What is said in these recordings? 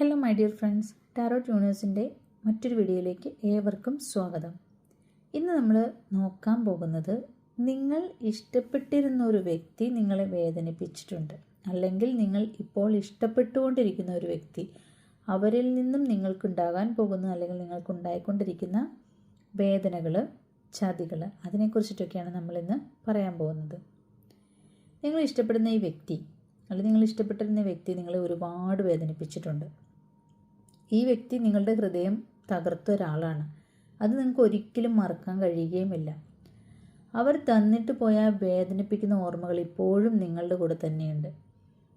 Hello my dear friends tarot യൂണിവേഴ്സിന്റെ മറ്റൊരു വീഡിയോയിലേക്ക് ഏവർക്കും സ്വാഗതം. ഇന്ന് നമ്മൾ നോക്കാൻ പോകുന്നത് നിങ്ങൾ ഇഷ്ടപ്പെട്ടിരുന്ന ഒരു വ്യക്തി നിങ്ങളെ വേദനിപ്പിച്ചിട്ടുണ്ട്. അല്ലെങ്കിൽ നിങ്ങൾ ഇപ്പോൾ ഇഷ്ടപ്പെട്ടുകൊണ്ടിരിക്കുന്ന ഒരു വ്യക്തി അവരിൽ നിന്നും നിങ്ങൾക്കുണ്ടാകാൻ പോകുന്ന അല്ലെങ്കിൽ നിങ്ങൾക്കുണ്ടായിക്കൊണ്ടിരിക്കുന്ന വേദനകൾ ചതികൾ അതിനെക്കുറിച്ചിട്ടൊക്കെയാണ് നമ്മളിന്ന് പറയാൻ പോകുന്നത്. നിങ്ങൾ ഇഷ്ടപ്പെടുന്ന ഈ വ്യക്തി അല്ലെങ്കിൽ നിങ്ങൾ ഇഷ്ടപ്പെട്ടിരുന്ന വ്യക്തി നിങ്ങളെ ഒരുപാട് വേദനിപ്പിച്ചിട്ടുണ്ട്. ഈ വ്യക്തി നിങ്ങളുടെ ഹൃദയം തകർത്ത ഒരാളാണ്. അത് നിങ്ങൾക്ക് ഒരിക്കലും മറക്കാൻ കഴിയുകയുമില്ല. അവർ തന്നിട്ട് പോയ വേദനിപ്പിക്കുന്ന ഓർമ്മകൾ ഇപ്പോഴും നിങ്ങളുടെ കൂടെ തന്നെയുണ്ട്.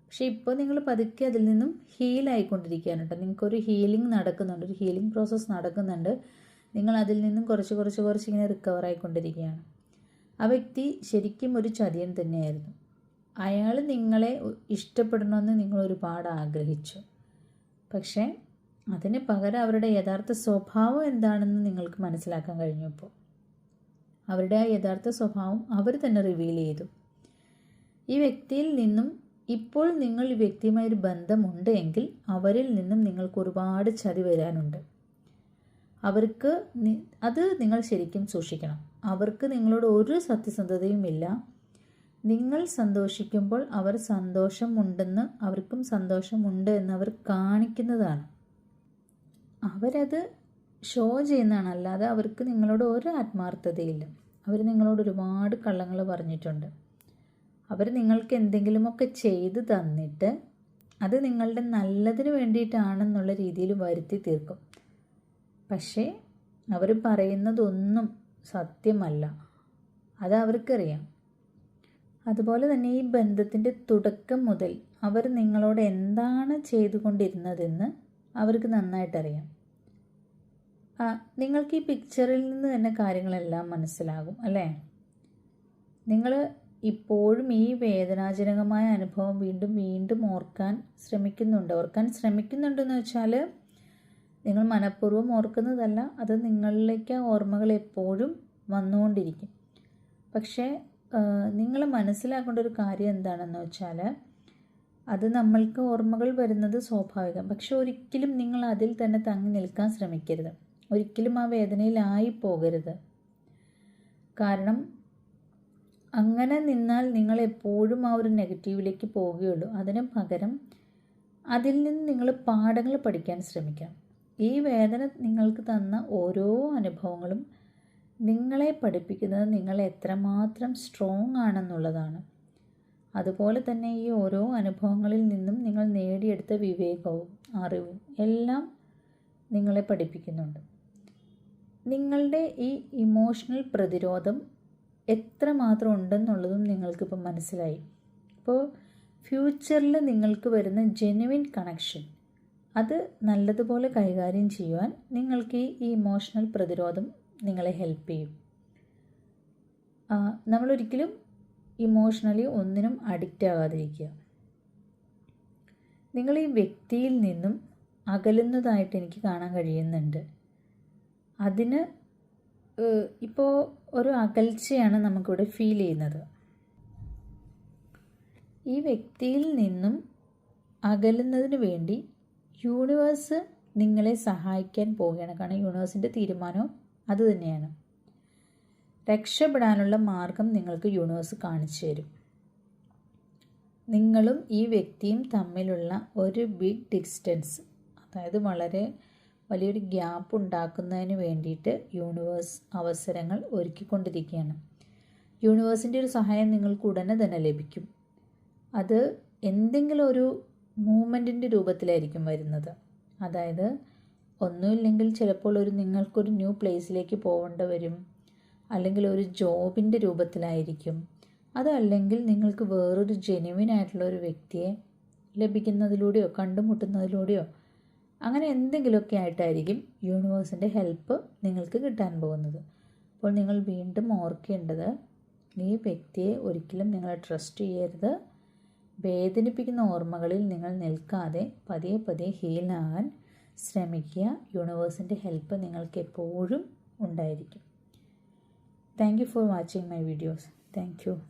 പക്ഷേ ഇപ്പോൾ നിങ്ങൾ പതുക്കെ അതിൽ നിന്നും ഹീൽ ഹീലായിക്കൊണ്ടിരിക്കുകയാണ് കേട്ടോ നിങ്ങൾക്കൊരു ഹീലിംഗ് നടക്കുന്നുണ്ട്. ഒരു ഹീലിംഗ് പ്രോസസ്സ് നടക്കുന്നുണ്ട്. നിങ്ങൾ അതിൽ നിന്നും കുറച്ച് കുറച്ച് കുറച്ച് ഇങ്ങനെ റിക്കവർ ആയിക്കൊണ്ടിരിക്കുകയാണ്. ആ വ്യക്തി ശരിക്കും ഒരു ചതിയൻ തന്നെയായിരുന്നു. അയാൾ നിങ്ങളെ ഇഷ്ടപ്പെടണമെന്ന് നിങ്ങൾ ഒരുപാട് ആഗ്രഹിച്ചു. പക്ഷേ അതിന് പകരം അവരുടെ യഥാർത്ഥ സ്വഭാവം എന്താണെന്ന് നിങ്ങൾക്ക് മനസ്സിലാക്കാൻ കഴിഞ്ഞു ഇപ്പോൾ. അവരുടെ ആ യഥാർത്ഥ സ്വഭാവം അവർ തന്നെ റിവീൽ ചെയ്തു. ഈ വ്യക്തിയിൽ നിന്നും ഇപ്പോൾ നിങ്ങൾ ഈ വ്യക്തിയുമായി ഒരു ബന്ധമുണ്ട് എങ്കിൽ അവരിൽ നിന്നും നിങ്ങൾക്ക് ഒരുപാട് ചതി വരാനുണ്ട്. അവർക്ക് അത് നിങ്ങൾ ശരിക്കും സൂക്ഷിക്കണം. അവർക്ക് നിങ്ങളോട് ഒരു സത്യസന്ധതയും ഇല്ല. നിങ്ങൾ സന്തോഷിക്കുമ്പോൾ അവർ സന്തോഷമുണ്ടെന്ന് അവർക്കും സന്തോഷമുണ്ട് എന്ന് അവർ കാണിക്കുന്നതാണ്. അവരത് ഷോ ചെയ്യുന്നതാണ്. അല്ലാതെ അവർക്ക് നിങ്ങളോട് ഒരു ആത്മാർത്ഥതയില്ല. അവർ നിങ്ങളോട് ഒരുപാട് കള്ളങ്ങൾ പറഞ്ഞിട്ടുണ്ട്. അവർ നിങ്ങൾക്ക് എന്തെങ്കിലുമൊക്കെ ചെയ്ത് തന്നിട്ട് അത് നിങ്ങളുടെ നല്ലതിന് വേണ്ടിയിട്ടാണെന്നുള്ള രീതിയിൽ വരുത്തി തീർക്കും. പക്ഷേ അവർ പറയുന്നതൊന്നും സത്യമല്ല. അത് അവർക്കറിയാം. അതുപോലെ തന്നെ ഈ ബന്ധത്തിന്റെ തുടക്കം മുതൽ അവർ നിങ്ങളോട് എന്താണ് ചെയ്തുകൊണ്ടിരുന്നതെന്ന് അവർക്ക് നന്നായിട്ടറിയാം. ആ നിങ്ങൾക്ക് ഈ പിക്ചറിൽ നിന്ന് തന്നെ കാര്യങ്ങളെല്ലാം മനസ്സിലാകും അല്ലേ? നിങ്ങൾ ഇപ്പോഴും ഈ വേദനാജനകമായ അനുഭവം വീണ്ടും വീണ്ടും ഓർക്കാൻ ശ്രമിക്കുന്നുണ്ട്. ഓർക്കാൻ ശ്രമിക്കുന്നുണ്ടെന്ന് വെച്ചാൽ നിങ്ങൾ മനഃപൂർവം ഓർക്കുന്നതല്ല അത് നിങ്ങളിലേക്ക് ഓർമ്മകൾ എപ്പോഴും വന്നുകൊണ്ടിരിക്കും. പക്ഷേ നിങ്ങൾ മനസ്സിലാക്കേണ്ട ഒരു കാര്യം എന്താണെന്ന് വെച്ചാൽ അത് നമ്മൾക്ക് ഓർമ്മകൾ വരുന്നത് സ്വാഭാവികം. പക്ഷെ ഒരിക്കലും നിങ്ങൾ അതിൽ തന്നെ തങ്ങി നിൽക്കാൻ ശ്രമിക്കരുത്. ഒരിക്കലും ആ വേദനയിലായി പോകരുത്. കാരണം അങ്ങനെ നിന്നാൽ നിങ്ങൾ എപ്പോഴും ആ ഒരു നെഗറ്റീവിലേക്ക് പോവുകയുള്ളൂ. അതിന് പകരം അതിൽ നിന്ന് നിങ്ങൾ പാഠങ്ങൾ പഠിക്കാൻ ശ്രമിക്കണം ഈ വേദന നിങ്ങൾക്ക് തന്ന ഓരോ അനുഭവങ്ങളും നിങ്ങളെ പഠിപ്പിക്കുന്നത് നിങ്ങൾ എത്രമാത്രം സ്ട്രോങ് ആണെന്നുള്ളതാണ്. അതുപോലെ തന്നെ ഈ ഓരോ അനുഭവങ്ങളിൽ നിന്നും നിങ്ങൾ നേടിയെടുത്ത വിവേകവും അറിവും എല്ലാം നിങ്ങളെ പഠിപ്പിക്കുന്നുണ്ട്. നിങ്ങളുടെ ഈ ഇമോഷണൽ പ്രതിരോധം എത്രമാത്രം ഉണ്ടെന്നുള്ളതും നിങ്ങൾക്കിപ്പോൾ മനസ്സിലായി. അപ്പോൾ ഫ്യൂച്ചറിൽ നിങ്ങൾക്ക് വരുന്ന ജെനുവിൻ കണക്ഷൻ അത് നല്ലതുപോലെ കൈകാര്യം ചെയ്യുവാൻ നിങ്ങൾക്ക് ഈ ഇമോഷണൽ പ്രതിരോധം നിങ്ങളെ ഹെൽപ്പ് ചെയ്യും. നമ്മളൊരിക്കലും ഇമോഷണലി ഒന്നിനും അഡിക്റ്റ് ആകാതിരിക്കുക. നിങ്ങൾ ഈ വ്യക്തിയിൽ നിന്നും അകലുന്നതായിട്ട് എനിക്ക് കാണാൻ കഴിയുന്നുണ്ട്. അതിന് ഇപ്പോൾ ഒരു അകൽച്ചയാണ് നമുക്കിവിടെ ഫീൽ ചെയ്യുന്നത്. ഈ വ്യക്തിയിൽ നിന്നും അകലുന്നതിന് വേണ്ടി യൂണിവേഴ്സ് നിങ്ങളെ സഹായിക്കാൻ പോവുകയാണ്. കാരണം യൂണിവേഴ്സിന്റെ തീരുമാനവും അതുതന്നെയാണ് രക്ഷപ്പെടാനുള്ള മാർഗം നിങ്ങൾക്ക് യൂണിവേഴ്സ് കാണിച്ചു തരും. നിങ്ങളും ഈ വ്യക്തിയും തമ്മിലുള്ള ഒരു ബിഗ് ഡിസ്റ്റൻസ് അതായത് വളരെ വലിയൊരു ഗ്യാപ്പ് ഉണ്ടാക്കുന്നതിന് വേണ്ടിയിട്ട് യൂണിവേഴ്സ് അവസരങ്ങൾ ഒരുക്കിക്കൊണ്ടിരിക്കുകയാണ്. യൂണിവേഴ്സിന്റെ ഒരു സഹായം നിങ്ങൾക്ക് ഉടനെ തന്നെ ലഭിക്കും. അത് എന്തെങ്കിലും ഒരു മൂമെന്റിന്റെ രൂപത്തിലായിരിക്കും വരുന്നത്. അതായത് ഒന്നുമില്ലെങ്കിൽ ചിലപ്പോൾ ഒരു നിങ്ങൾക്കൊരു ന്യൂ പ്ലേസിലേക്ക് പോകേണ്ടി വരും. അല്ലെങ്കിൽ ഒരു ജോബിന്റെ രൂപത്തിലായിരിക്കും. അതല്ലെങ്കിൽ നിങ്ങൾക്ക് വേറൊരു ജെനുവിൻ ആയിട്ടുള്ള ഒരു വ്യക്തിയെ ലഭിക്കുന്നതിലൂടെയോ കണ്ടുമുട്ടുന്നതിലൂടെയോ അങ്ങനെ എന്തെങ്കിലുമൊക്കെ ആയിട്ടായിരിക്കും യൂണിവേഴ്സിന്റെ ഹെൽപ്പ് നിങ്ങൾക്ക് കിട്ടാൻ പോകുന്നത്. അപ്പോൾ നിങ്ങൾ വീണ്ടും ഓർക്കേണ്ടത് ഈ വ്യക്തിയെ ഒരിക്കലും നിങ്ങൾ ട്രസ്റ്റ് ചെയ്യരുത്. വേദനിപ്പിക്കുന്ന ഓർമ്മകളിൽ നിങ്ങൾ നിൽക്കാതെ പതിയെ പതിയെ ഹീലാകാൻ ശ്രമിക്കുക. യൂണിവേഴ്സിന്റെ ഹെൽപ്പ് നിങ്ങൾക്ക് എപ്പോഴും ഉണ്ടായിരിക്കും. Thank you for watching my videos. Thank you.